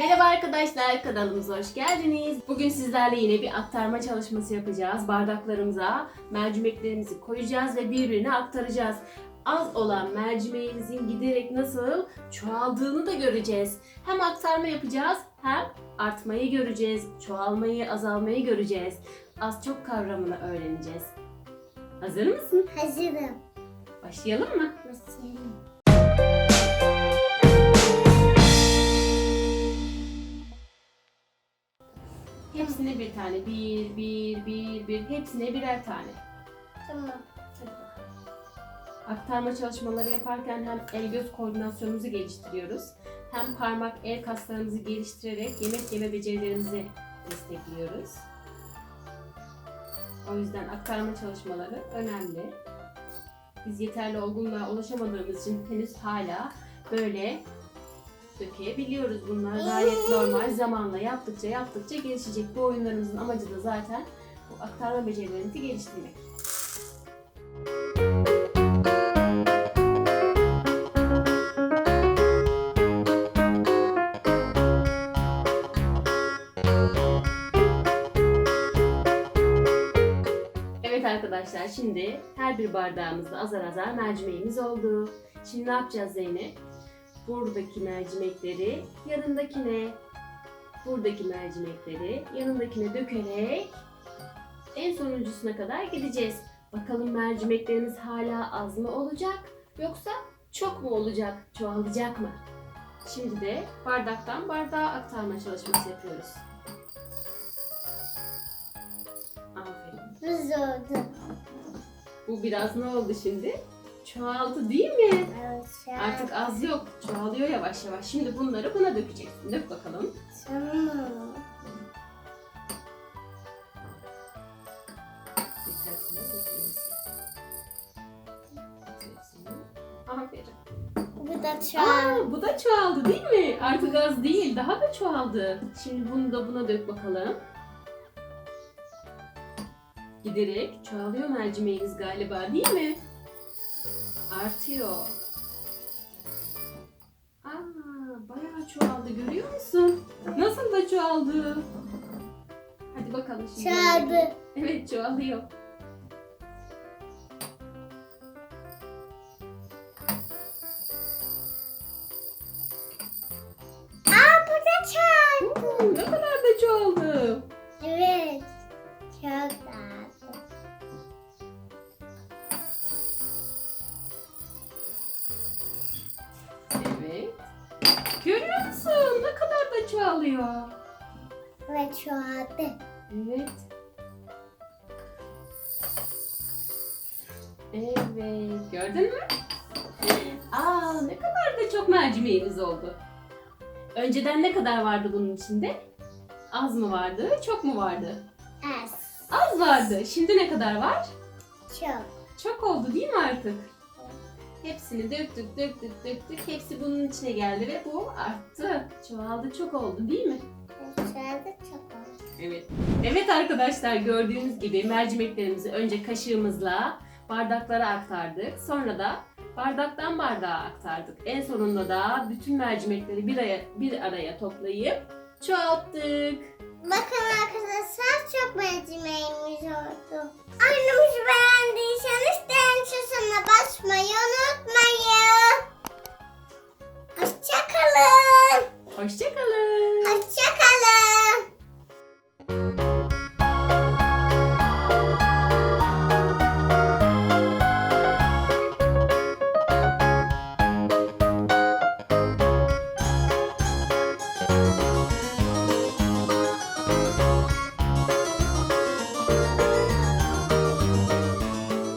Merhaba arkadaşlar, kanalımıza hoş geldiniz. Bugün sizlerle yine bir aktarma çalışması yapacağız. Bardaklarımıza mercimeklerimizi koyacağız ve birbirine aktaracağız. Az olan mercimeğimizin giderek nasıl çoğaldığını da göreceğiz. Hem aktarma yapacağız hem artmayı göreceğiz. Çoğalmayı, azalmayı göreceğiz. Az çok kavramını öğreneceğiz. Hazır mısın? Hazırım. Başlayalım mı? Başlayalım. Hepsine bir tane. Bir, bir, bir, bir. Hepsine birer tane. Tamam. Aktarma çalışmaları yaparken hem el göz koordinasyonumuzu geliştiriyoruz. Hem parmak el kaslarımızı geliştirerek yemek yeme becerilerimizi destekliyoruz. O yüzden aktarma çalışmaları önemli. Biz yeterli olgunluğa ulaşamadığımız için henüz hala böyle dökebiliyoruz. Bunlar gayet normal. Zamanla yaptıkça yaptıkça gelişecek. Bu oyunlarımızın amacı da zaten bu aktarma becerilerimizi geliştirmek. Evet arkadaşlar şimdi her bir bardağımızda azar azar mercimeğimiz oldu. Şimdi ne yapacağız Zeynep? Buradaki mercimekleri yanındakine, buradaki mercimekleri yanındakine dökerek en sonuncusuna kadar gideceğiz. Bakalım mercimeklerimiz hala az mı olacak yoksa çok mu olacak, çoğalacak mı? Şimdi de bardaktan bardağa aktarma çalışması yapıyoruz. Aferin. Hız oldu. Bu biraz ne oldu şimdi? Çoğaldı değil mi? Evet. şu an- Artık az yok. Çoğalıyor yavaş yavaş. Şimdi bunları buna dökeceksin. Dök bakalım. Tamam. Aferin. Bu da an. Aa, bu da çoğaldı değil mi? Artık az değil. Daha da çoğaldı. Şimdi bunu da buna dök bakalım. Giderek çoğalıyor mercimeğiniz galiba değil mi? Artıyor. Aa, bayağı çoğaldı görüyor musun? Nasıl da çoğaldı? Hadi bakalım şimdi. Çağırdı. Evet çoğalıyor. Da çoğalıyor. Ve çoğaldı. Evet. Evet. Gördün mü? Aa ne kadar da çok mercimeğimiz oldu. Önceden ne kadar vardı bunun içinde? Az mı vardı, çok mu vardı? Az. Az vardı. Şimdi ne kadar var? Çok. Çok oldu değil mi artık? Hepsini döktük, döktük, döktük. Hepsi bunun içine geldi ve bu arttı. Çoğaldı, çok oldu değil mi? Çoğaldı çok oldu. Evet. Evet arkadaşlar gördüğünüz gibi mercimeklerimizi önce kaşığımızla bardaklara aktardık. Sonra da bardaktan bardağa aktardık. En sonunda da bütün mercimekleri bir araya, bir araya toplayıp çoğalttık. Bakın arkadaşlar çok mercimeğimiz oldu. Annemizi Hoşçakalın. Hoşçakalın. Thank